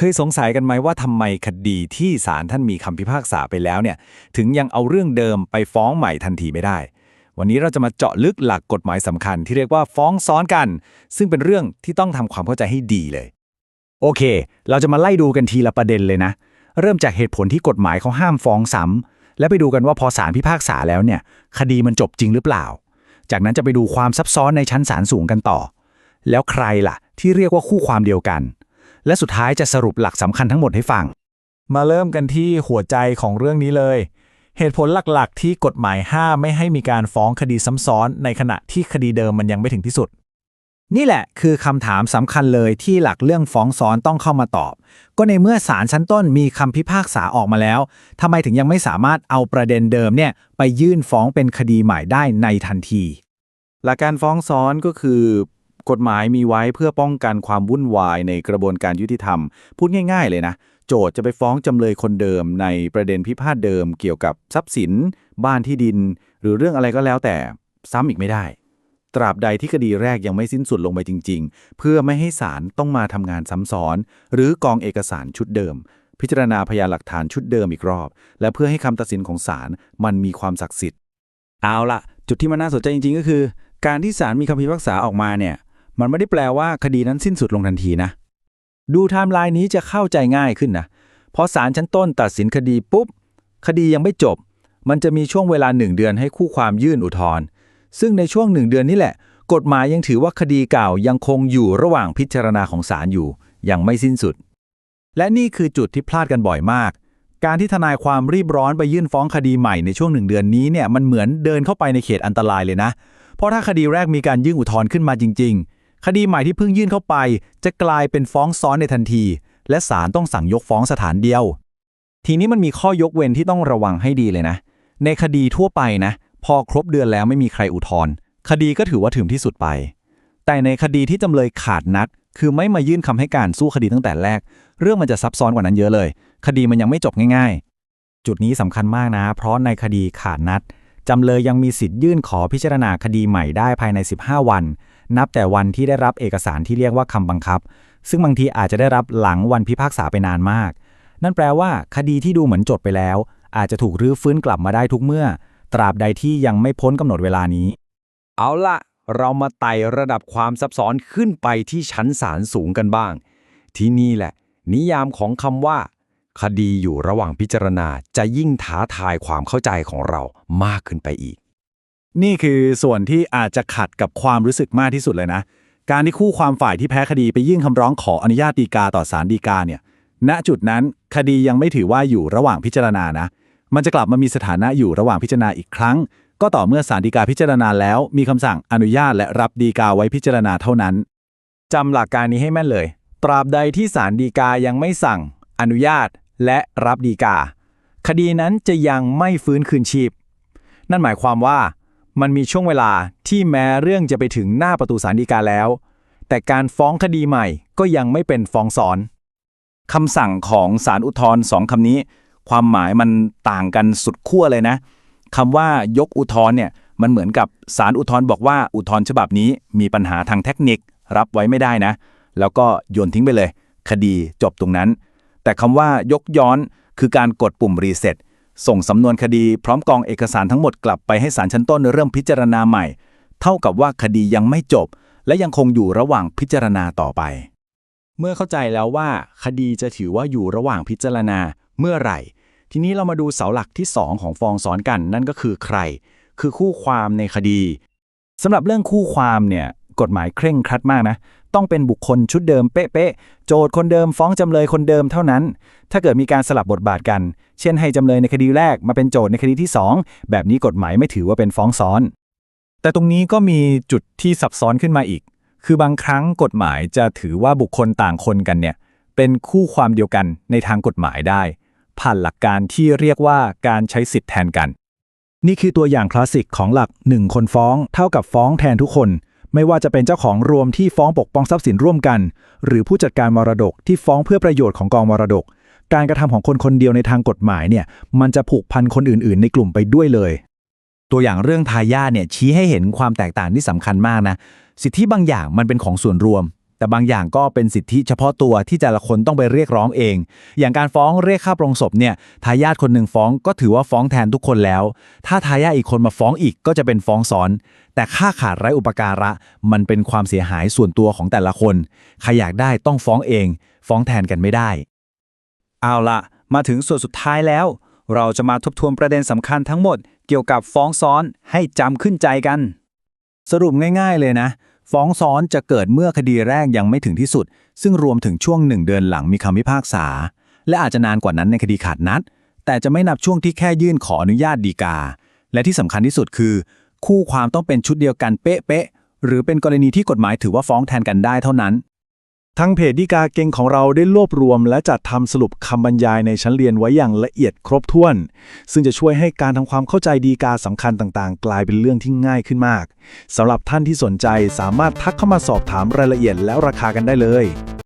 เคยสงสัยกันไหมว่าทำไมคดีที่ศาลท่านมีคำพิพากษาไปแล้วเนี่ย ถึงยังเอาเรื่องเดิมไปฟ้องใหม่ทันทีไม่ได้ วันนี้เราจะมาเจาะลึกหลักกฎหมายสำคัญที่เรียกว่าฟ้องซ้อนกัน ซึ่งเป็นเรื่องที่ต้องทำความเข้าใจให้ดีเลย โอเค เราจะมาไล่ดูกันทีละประเด็นเลยนะ เริ่มจากเหตุผลที่กฎหมายเขาห้ามฟ้องซ้ำและไปดูกันว่าพอศาลพิพากษาแล้วเนี่ย คดีมันจบจริงหรือเปล่า จากนั้นจะไปดูความซับซ้อนในชั้นศาลสูงกันต่อ แล้วใครล่ะ ที่เรียกว่าคู่ความเดียวกัน และสุดท้ายจะสรุปหลักสำคัญทั้งหมดให้ฟัง มาเริ่มกันที่หัวใจของเรื่องนี้เลย เหตุผลหลักๆ ที่กฎหมายห้ามไม่ให้มีการฟ้องคดีซ้ำซ้อนในขณะที่คดีเดิมมันยังไม่ถึงที่สุด นี่แหละคือคำถามสำคัญเลยที่หลักเรื่องฟ้องซ้อนต้องเข้ามาตอบ ก็ในเมื่อศาลชั้นต้นมีคำพิพากษาออกมาแล้วทำไมถึงยังไม่สามารถเอาประเด็นเดิมเนี่ยไปยื่นฟ้องเป็นคดีใหม่ได้ในทันที หลักการฟ้องซ้อนก็คือ กฎหมายมีไว้เพื่อป้องกันความวุ่นวายในกระบวนการยุติธรรม พูดง่าย ๆ เลยนะ โจทย์จะไปฟ้องจำเลยคนเดิมในประเด็นพิพาทเดิมเกี่ยวกับทรัพย์สิน บ้านที่ดิน หรือเรื่องอะไรก็แล้วแต่ซ้ำอีกไม่ได้ ตราบใดที่คดีแรกยังไม่สิ้นสุดลงไปจริง ๆ เพื่อไม่ให้ศาลต้องมาทำงานซ้ำซ้อน หรือกองเอกสารชุดเดิม พิจารณาพยานหลักฐานชุดเดิมอีกรอบ และเพื่อให้คำตัดสินของศาลมันมีความศักดิ์สิทธิ์เอาละจุดที่มันน่าสนใจจริงๆ ก็คือ การที่ศาลมีคำพิพากษาออกมาเนี่ย มันไม่ได้แปลว่าคดีนั้นสิ้นสุดลงทันทีนะ ดูไทม์ไลน์นี้จะเข้าใจง่ายขึ้นนะพอศาลชั้นต้นตัดสินคดีปุ๊บ คดียังไม่จบ มันจะมีช่วงเวลาหนึ่งเดือนให้คู่ความยื่นอุทธรณ์ซึ่งในช่วงหนึ่งเดือนนี้แหละ กฎหมายยังถือว่าคดีเก่ายังคงอยู่ระหว่างพิจารณาของศาลอยู่ยังไม่สิ้นสุด และนี่คือจุดที่พลาดกันบ่อยมาก การที่ทนายความรีบร้อนไปยื่นฟ้องคดีใหม่ในช่วงหนึ่งเดือนนี้เนี่ยมันเหมือนเดินเข้าไปในเขตอันตรายเลยนะ เพราะถ้าคดีแรกมีการยื่นอุทธรณ์ขึ้นมาจริง ๆ คดีใหม่ที่เพิ่งยื่นเข้าไป จะกลายเป็นฟ้องซ้อนในทันที และศาลต้องสั่งยกฟ้องสถานเดียว ทีนี้มันมีข้อยกเว้นที่ต้องระวังให้ดีเลยนะ ในคดีทั่วไปนะ พอครบเดือนแล้วไม่มีใครอุทธรณ์คดีก็ถือว่าถึงที่สุดไป แต่ในคดีที่จำเลยขาดนัด คือไม่มายื่นคำให้การสู้คดีตั้งแต่แรก เรื่องมันจะซับซ้อนกว่านั้นเยอะเลย คดีมันยังไม่จบง่าย ๆ จุดนี้สำคัญมากนะ เพราะในคดีขาดนัดจำเลยยังมีสิทธิ์ยื่นขอพิจารณาคดีใหม่ได้ภายใน 15 วัน นับแต่วันที่ได้รับเอกสารที่เรียกว่าคำบังคับ ซึ่งบางทีอาจจะได้รับหลังวันพิพากษาไปนานมาก นั่นแปลว่า คดีที่ดูเหมือนจบไปแล้ว อาจจะถูกรื้อฟื้นกลับมาได้ทุกเมื่อ ตราบใดที่ยังไม่พ้นกำหนดเวลานี้ เอาละเรามาไต่ระดับความซับซ้อนขึ้นไปที่ชั้นศาลสูงกันบ้าง ที่นี่แหละ นิยามของคำว่า คดีอยู่ระหว่างพิจารณาจะยิ่งท้าทายความเข้าใจของเรามากขึ้นไปอีก นี่คือส่วนที่อาจจะขัดกับความรู้สึกมากที่สุดเลยนะ การที่คู่ความฝ่ายที่แพ้คดีไปยื่นคำร้องขออนุญาตฎีกาต่อศาลฎีกาเนี่ย ณ จุดนั้นคดียังไม่ถือว่าอยู่ระหว่างพิจารณานะ มันจะกลับมามีสถานะอยู่ระหว่างพิจารณาอีกครั้ง ก็ต่อเมื่อศาลฎีกาพิจารณาแล้ว มีคำสั่งอนุญาตและรับฎีกาไว้พิจารณาเท่านั้น จำหลักการนี้ให้แม่นเลย ตราบใดที่ศาลฎีกายังไม่สั่ง อนุญาตและรับฎีกา คดีนั้นจะยังไม่ฟื้นคืนชีพ นั่นหมายความว่า มันมีช่วงเวลาที่แม้เรื่องจะไปถึงหน้าประตูศาลฎีกาแล้ว แต่การฟ้องคดีใหม่ก็ยังไม่เป็นฟ้องซ้อนคำสั่งของศาลอุทธรณ์สองคำนี้ ความหมายมันต่างกันสุดขั้วเลยนะคำว่ายกอุทธรณ์เนี่ยมันเหมือนกับศาลอุทธรณ์บอกว่าอุทธรณ์ฉบับนี้มีปัญหาทางเทคนิครับไว้ไม่ได้นะ แล้วก็โยนทิ้งไปเลย คดีจบตรงนั้น แต่คำว่ายกย้อนคือการกดปุ่มรีเซ็ต ส่งสำนวนคดีพร้อมกองเอกสารทั้งหมดกลับไปให้ศาลชั้นต้นเริ่มพิจารณาใหม่ เท่ากับว่าคดียังไม่จบ และยังคงอยู่ระหว่างพิจารณาต่อไป เมื่อเข้าใจแล้วว่า คดีจะถือว่าอยู่ระหว่างพิจารณาเมื่อไหร่ ทีนี้เรามาดูเสาหลักที่ 2 ของฟองซ้อนกัน นั่นก็คือใคร คือคู่ความในคดีสำหรับเรื่องคู่ความเนี่ย กฎหมายเคร่งครัดมากนะ ต้องเป็นบุคคลชุดเดิมเป๊ะๆ โจทย์คนเดิมฟ้องจำเลยคนเดิมเท่านั้น ถ้าเกิดมีการสลับบทบาทกัน เช่นให้จำเลยในคดีแรกมาเป็นโจทย์ในคดีที่ 2 แบบนี้กฎหมายไม่ถือว่าเป็นฟ้องซ้อน แต่ตรงนี้ก็มีจุดที่ซับซ้อนขึ้นมาอีก คือบางครั้งกฎหมายจะถือว่าบุคคลต่างคนกันเนี่ยเป็นคู่ความเดียวกันในทางกฎหมายได้ ผ่านหลักการที่เรียกว่าการใช้สิทธิ์แทนกันนี่คือตัวอย่างคลาสสิกของหลัก 1 คนฟ้อง เท่ากับฟ้องแทนทุกคน ไม่ว่าจะเป็นเจ้าของรวมที่ฟ้องปกป้องทรัพย์สินร่วมกัน หรือผู้จัดการมรดกที่ฟ้องเพื่อประโยชน์ของกองมรดก การกระทำของคนคนเดียวในทางกฎหมายเนี่ยมันจะผูกพันคนอื่นๆ ในกลุ่มไปด้วยเลย ตัวอย่างเรื่องทายาทเนี่ยชี้ให้เห็นความแตกต่างที่สำคัญมากนะสิทธิบางอย่างมันเป็นของส่วนรวม แต่บางอย่างก็เป็นสิทธิเฉพาะตัวที่แต่ละคนต้องไปเรียกร้องเอง อย่างการฟ้องเรียกค่าปรงศพเนี่ยทายาทคนหนึ่งฟ้องก็ถือว่าฟ้องแทนทุกคนแล้ว ถ้าทายาทอีกคนมาฟ้องอีกก็จะเป็นฟ้องซ้อน แต่ค่าขาดไร้อุปการะ มันเป็นความเสียหายส่วนตัวของแต่ละคนใครอยากได้ต้องฟ้องเอง ฟ้องแทนกันไม่ได้ เอาละมาถึงส่วนสุดท้ายแล้ว เราจะมาทบทวนประเด็นสำคัญทั้งหมด เกี่ยวกับฟ้องซ้อนให้จำขึ้นใจกัน สรุปง่าย ๆ เลยนะ ฟ้องซ้อนจะเกิดเมื่อคดีแรกยังไม่ถึงที่สุด ซึ่งรวมถึงช่วงหนึ่งเดือนหลังมีคำพิพากษา และอาจจะนานกว่านั้นในคดีขาดนัด แต่จะไม่นับช่วงที่แค่ยื่นขออนุญาตดีกา และที่สำคัญที่สุดคือ คู่ความต้องเป็นชุดเดียวกันเป๊ะๆหรือเป็นกรณีที่กฎหมายถือว่าฟ้องแทนกันได้เท่านั้น ทางเพจดีกาเก่งของเราได้รวบรวม และจัดทำสรุปคำบรรยายในชั้นเรียนไว้อย่างละเอียดครบถ้วน ซึ่งจะช่วยให้การทำความเข้าใจดีกาสำคัญต่างๆ กลายเป็นเรื่องที่ง่ายขึ้นมากสำหรับท่านที่สนใจสามารถทักเข้ามาสอบถามรายละเอียดแล้วราคากันได้เลย